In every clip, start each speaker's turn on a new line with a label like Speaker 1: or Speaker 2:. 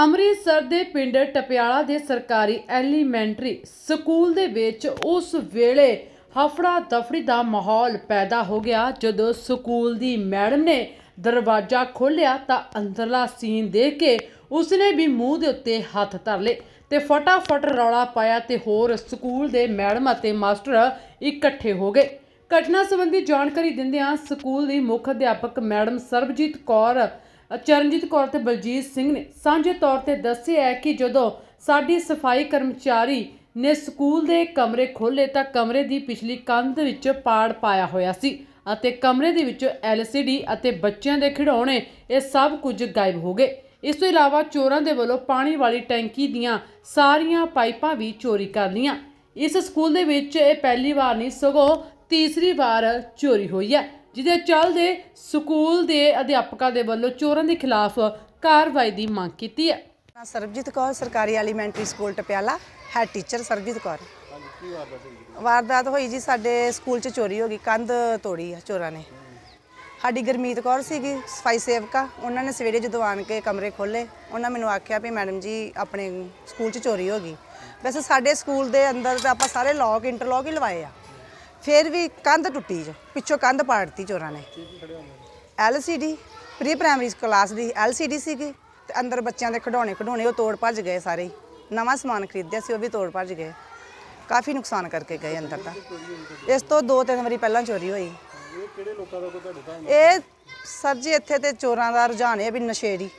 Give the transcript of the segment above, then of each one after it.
Speaker 1: ਅੰਮ੍ਰਿਤਸਰ ਦੇ ਪਿੰਡ ਟਪਿਆਲਾ ਦੇ ਸਰਕਾਰੀ ਐਲੀਮੈਂਟਰੀ ਸਕੂਲ ਦੇ ਵਿੱਚ ਉਸ ਵੇਲੇ ਹਫੜਾ ਦਫੜੀ ਦਾ ਮਾਹੌਲ ਪੈਦਾ ਹੋ ਗਿਆ। ਜਦੋਂ ਸਕੂਲ ਦੀ ਮੈਡਮ ਨੇ ਦਰਵਾਜ਼ਾ ਖੋਲ੍ਹਿਆ ਤਾਂ ਅੰਦਰਲਾ ਸੀਨ ਦੇਖ ਕੇ ਉਸਨੇ ਵੀ ਮੂੰਹ ਦੇ ਉੱਤੇ ਹੱਥ ਧਰ ਲਏ ਤੇ ਫਟਾਫਟ ਰੌਲਾ ਪਾਇਆ ਤੇ ਹੋਰ ਸਕੂਲ ਦੇ ਮੈਡਮ ਅਤੇ ਮਾਸਟਰ ਇਕੱਠੇ ਹੋ ਗਏ। ਘਟਨਾ ਸੰਬੰਧੀ ਜਾਣਕਾਰੀ ਦਿੰਦਿਆਂ ਸਕੂਲ ਦੀ ਮੁੱਖ ਅਧਿਆਪਕ ਮੈਡਮ ਸਰਬਜੀਤ ਕੌਰ ਚਰਨਜੀਤ ਕੌਰ ਤੇ ਬਲਜੀਤ ਸਿੰਘ ਨੇ ਸਾਂਝੇ ਤੌਰ ਤੇ ਦੱਸਿਆ ਹੈ ਕਿ ਜਦੋਂ ਸਾਡੀ ਸਫ਼ਾਈ ਕਰਮਚਾਰੀ ਨੇ ਸਕੂਲ ਦੇ ਕਮਰੇ ਖੋਲ੍ਹੇ ਤਾਂ ਕਮਰੇ ਦੀ ਪਿਛਲੀ ਕੰਧ ਵਿੱਚ ਪਾੜ ਪਾਇਆ ਹੋਇਆ ਸੀ ਅਤੇ ਕਮਰੇ ਦੇ ਵਿੱਚ LCD ਅਤੇ ਬੱਚਿਆਂ ਦੇ ਖਿਡੌਣੇ, ਇਹ ਸਭ ਕੁਝ ਗਾਇਬ ਹੋ ਗਏ। ਇਸ ਤੋਂ ਇਲਾਵਾ ਚੋਰਾਂ ਦੇ ਵੱਲੋਂ ਪਾਣੀ ਵਾਲੀ ਟੈਂਕੀ ਦੀਆਂ ਸਾਰੀਆਂ ਪਾਈਪਾਂ ਵੀ ਚੋਰੀ ਕਰ ਲਈਆਂ। ਇਸ ਸਕੂਲ ਦੇ ਵਿੱਚ ਇਹ ਪਹਿਲੀ ਵਾਰ ਨਹੀਂ, ਸਗੋਂ ਤੀਸਰੀ ਵਾਰ ਚੋਰੀ ਹੋਈ ਹੈ। ਜਿਹਦੇ ਚੱਲਦੇ ਸਕੂਲ ਦੇ ਅਧਿਆਪਕਾਂ ਦੇ ਵੱਲੋਂ ਚੋਰਾਂ ਦੇ ਖਿਲਾਫ ਕਾਰਵਾਈ ਦੀ ਮੰਗ ਕੀਤੀ ਹੈ।
Speaker 2: ਮੈਂ ਸਰਬਜੀਤ ਕੌਰ, ਸਰਕਾਰੀ elementary school Tapiala head teacher Sarabjit Kaur. ਵਾਰਦਾਤ ਹੋਈ ਜੀ, ਸਾਡੇ ਸਕੂਲ 'ਚ ਚੋਰੀ ਹੋ ਗਈ, ਕੰਧ ਤੋੜੀ ਆ ਚੋਰਾਂ ਨੇ। ਸਾਡੀ ਗਰਮੀਤ ਕੌਰ ਸੀਗੀ, ਸਫ਼ਾਈ ਸੇਵਕਾ, ਉਹਨਾਂ ਨੇ ਸਵੇਰੇ ਜਦੋਂ ਆਣ ਕੇ ਕਮਰੇ ਖੋਲੇ ਉਹਨਾਂ ਮੈਨੂੰ ਆਖਿਆ ਵੀ ਮੈਡਮ ਜੀ, ਆਪਣੇ ਸਕੂਲ 'ਚ ਚੋਰੀ ਹੋ ਗਈ। ਵੈਸੇ ਸਾਡੇ ਸਕੂਲ ਦੇ ਅੰਦਰ ਤਾਂ ਆਪਾਂ ਸਾਰੇ ਲੌਕ ਇੰਟਰਲੌਕ ਹੀ ਲਵਾਏ ਆ। ਫਿਰ ਵੀ ਕੰਧ ਟੁੱਟੀ ਜੋ, ਪਿੱਛੋਂ ਕੰਧ ਪਾੜਤੀ ਚੋਰਾਂ ਨੇ। LCD ਪ੍ਰੀ ਪ੍ਰਾਇਮਰੀ ਕਲਾਸ ਦੀ LCD ਸੀਗੀ ਤੇ ਅੰਦਰ ਬੱਚਿਆਂ ਦੇ ਖਿਡੌਣੇ ਖਿਡੌਣੇ ਉਹ ਤੋੜ ਭੱਜ ਗਏ ਸਾਰੇ ਹੀ। ਨਵਾਂ ਸਮਾਨ ਖਰੀਦਿਆ ਸੀ, ਉਹ ਵੀ ਤੋੜ ਭੱਜ ਗਏ। ਕਾਫੀ ਨੁਕਸਾਨ ਕਰਕੇ ਗਏ ਅੰਦਰ ਦਾ ਇਸ ਤੋਂ ਦੋ ਤਿੰਨ ਵਾਰੀ ਪਹਿਲਾਂ ਚੋਰੀ ਹੋਈ।
Speaker 3: ਇਹ
Speaker 2: ਸਰ ਜੀ, ਇੱਥੇ ਤੇ ਚੋਰਾਂ ਦਾ ਰੁਝਾਨ ਹੈ ਵੀ ਨਸ਼ੇੜੀ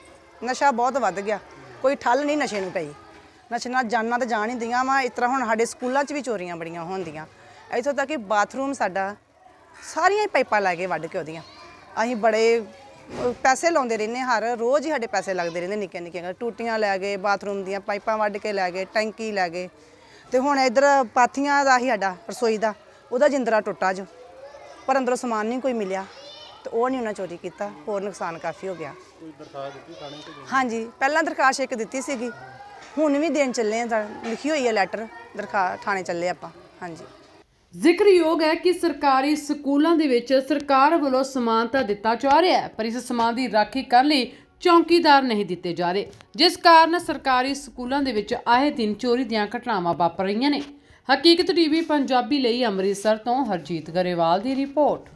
Speaker 2: ਨਸ਼ਾ ਬਹੁਤ ਵੱਧ ਗਿਆ। ਕੋਈ ਠੱਲ ਨਹੀਂ ਨਸ਼ੇ ਨੂੰ ਪਈ। ਨਸ਼ੇ ਨਾਲ ਜਾਨਾਂ ਤਾਂ ਜਾਣ ਹੀ ਦੀਆਂ ਵਾ। ਇਸ ਤਰ੍ਹਾਂ ਹੁਣ ਸਾਡੇ ਸਕੂਲਾਂ 'ਚ ਵੀ ਚੋਰੀਆਂ ਬੜੀਆਂ ਹੁੰਦੀਆਂ ਇੱਥੋਂ ਤੱਕ ਕਿ ਬਾਥਰੂਮ ਸਾਡਾ ਸਾਰੀਆਂ ਹੀ ਪਾਈਪਾਂ ਲੈ ਕੇ ਵੱਢ ਕੇ ਉਹਦੀਆਂ। ਅਸੀਂ ਬੜੇ ਪੈਸੇ ਲਾਉਂਦੇ ਰਹਿੰਦੇ ਹਰ ਰੋਜ਼ ਹੀ ਸਾਡੇ ਪੈਸੇ ਲੱਗਦੇ ਰਹਿੰਦੇ ਨਿੱਕੀਆਂ ਨਿੱਕੀਆਂ ਟੂਟੀਆਂ ਲੈ ਗਏ ਬਾਥਰੂਮ ਦੀਆਂ ਪਾਈਪਾਂ ਵੱਢ ਕੇ ਲੈ ਗਏ ਟੈਂਕੀ ਲੈ ਗਏ। ਤੇ ਹੁਣ ਇਧਰ ਪਾਥੀਆਂ ਦਾ ਹੀ ਸਾਡਾ ਰਸੋਈ ਦਾ ਉਹਦਾ ਜਿੰਦਰਾ ਟੁੱਟਾ ਜੋ। ਪਰ ਅੰਦਰੋਂ ਸਮਾਨ ਨਹੀਂ ਕੋਈ ਮਿਲਿਆ ਤੇ ਉਹ ਨਹੀਂ ਉਹਨਾਂ ਚੋਰੀ ਕੀਤਾ ਹੋਰ ਨੁਕਸਾਨ ਕਾਫੀ ਹੋ ਗਿਆ।
Speaker 3: ਕੋਈ ਦਰਖਾਸਤ ਦਿੱਤੀ ਥਾਣੇ ਤੇ ਗਈ?
Speaker 2: ਹਾਂਜੀ ਪਹਿਲਾਂ ਦਰਖਾਸਤ ਇੱਕ ਦਿੱਤੀ ਸੀਗੀ। ਹੁਣ ਵੀ ਦੇਣ ਚੱਲੇ ਆ ਲਿਖੀ ਹੋਈ ਹੈ ਲੈਟਰ ਦਰਖਾਸਤ ਥਾਣੇ ਚੱਲੇ ਆਪਾਂ ਹਾਂਜੀ।
Speaker 1: ਜ਼ਿਕਰਯੋਗ ਹੈ ਕਿ ਸਰਕਾਰੀ ਸਕੂਲਾਂ ਦੇ ਵਿੱਚ ਸਰਕਾਰ ਵੱਲੋਂ ਸਮਾਨ ਤਾਂ ਦਿੱਤਾ ਜਾ ਰਿਹਾ ਹੈ, ਪਰ ਇਸ ਸਮਾਨ ਦੀ ਰਾਖੀ ਕਰਨ ਲਈ ਚੌਕੀਦਾਰ ਨਹੀਂ ਦਿੱਤੇ ਜਾ ਰਹੇ, ਜਿਸ ਕਾਰਨ ਸਰਕਾਰੀ ਸਕੂਲਾਂ ਦੇ ਵਿੱਚ ਆਏ ਦਿਨ ਚੋਰੀ ਦੀਆਂ ਘਟਨਾਵਾਂ ਵਾਪਰ ਰਹੀਆਂ ਨੇ। ਹਕੀਕਤ ਟੀਵੀ ਪੰਜਾਬੀ ਲਈ ਅੰਮ੍ਰਿਤਸਰ ਤੋਂ ਹਰਜੀਤ ਗਰੇਵਾਲ ਦੀ ਰਿਪੋਰਟ।